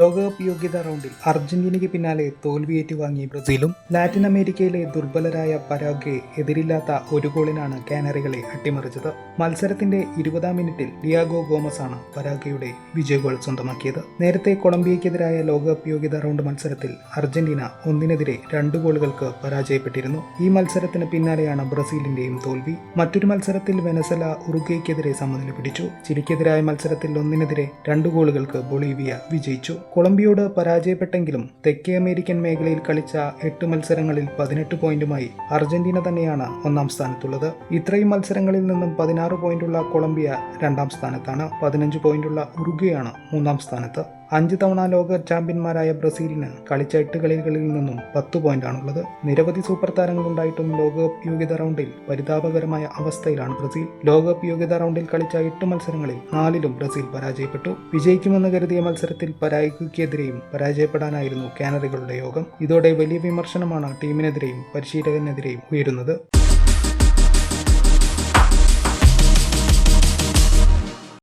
യോഗ്യതാ റൗണ്ടിൽ അർജന്റീനയ്ക്ക് പിന്നാലെ തോൽവി വാങ്ങി ബ്രസീലും. ലാറ്റിൻ അമേരിക്കയിലെ ദുർബലരായ പരാഗ്വെ എതിരില്ലാത്ത ഒരു ഗോളിനാണ് കാനറികളെ അട്ടിമറിച്ചത്. മത്സരത്തിന്റെ ഇരുപതാം മിനിറ്റിൽ ഡിയാഗോ ഗോമസ് ആണ് പരാഗ്വയുടെ വിജയ ഗോൾ സ്വന്തമാക്കിയത്. നേരത്തെ കൊളംബിയയ്ക്കെതിരായ ലോകകപ്പ് യോഗ്യതാ റൗണ്ട് മത്സരത്തിൽ അർജന്റീന ഒന്നിനെതിരെ രണ്ട് ഗോളുകൾക്ക് പരാജയപ്പെട്ടിരുന്നു. ഈ മത്സരത്തിന് പിന്നാലെയാണ് ബ്രസീലിന്റെയും തോൽവി. മറ്റൊരു മത്സരത്തിൽ വെനസല ഉറുഗ്വയ്ക്കെതിരെ സമനില പിടിച്ചു. ചിലിക്കെതിരായ മത്സരത്തിൽ ഒന്നിനെതിരെ രണ്ട് ഗോളുകൾക്ക് ബൊളീവിയ വിജയിച്ചു. കൊളംബിയോട് പരാജയപ്പെട്ടെങ്കിലും തെക്കേ അമേരിക്കൻ മേഖലയിൽ കളിച്ച എട്ട് മത്സരങ്ങളിൽ പതിനെട്ട് പോയിന്റുമായി അർജന്റീന തന്നെയാണ് ഒന്നാം സ്ഥാനത്തുള്ളത്. ഇത്രയും മത്സരങ്ങളിൽ നിന്നും പതിനാറ് പോയിന്റുള്ള കൊളംബിയ രണ്ടാം സ്ഥാനത്താണ്. പതിനഞ്ച് പോയിന്റുള്ള ഉറുഗ്വയാണ് മൂന്നാം സ്ഥാനത്ത്. അഞ്ച് തവണ ലോക ചാമ്പ്യന്മാരായ ബ്രസീലിന് കളിച്ച എട്ട് കളികളിൽ നിന്നും പത്ത് പോയിന്റാണുള്ളത്. നിരവധി സൂപ്പർ താരങ്ങളുണ്ടായിട്ടും ലോകകപ്പ് യോഗ്യത റൗണ്ടിൽ പരിതാപകരമായ അവസ്ഥയിലാണ് ബ്രസീൽ. ലോകകപ്പ് യോഗ്യതാ റൗണ്ടിൽ കളിച്ച എട്ട് മത്സരങ്ങളിൽ നാലിലും ബ്രസീൽ പരാജയപ്പെട്ടു. വിജയിക്കുമെന്ന് കരുതിയ മത്സരത്തിൽ പരാഗ്വയ്ക്കെതിരെയും പരാജയപ്പെടാനായിരുന്നു കാനറികളുടെ യോഗം. ഇതോടെ വലിയ വിമർശനമാണ് ടീമിനെതിരെയും പരിശീലകനെതിരെയും ഉയരുന്നത്.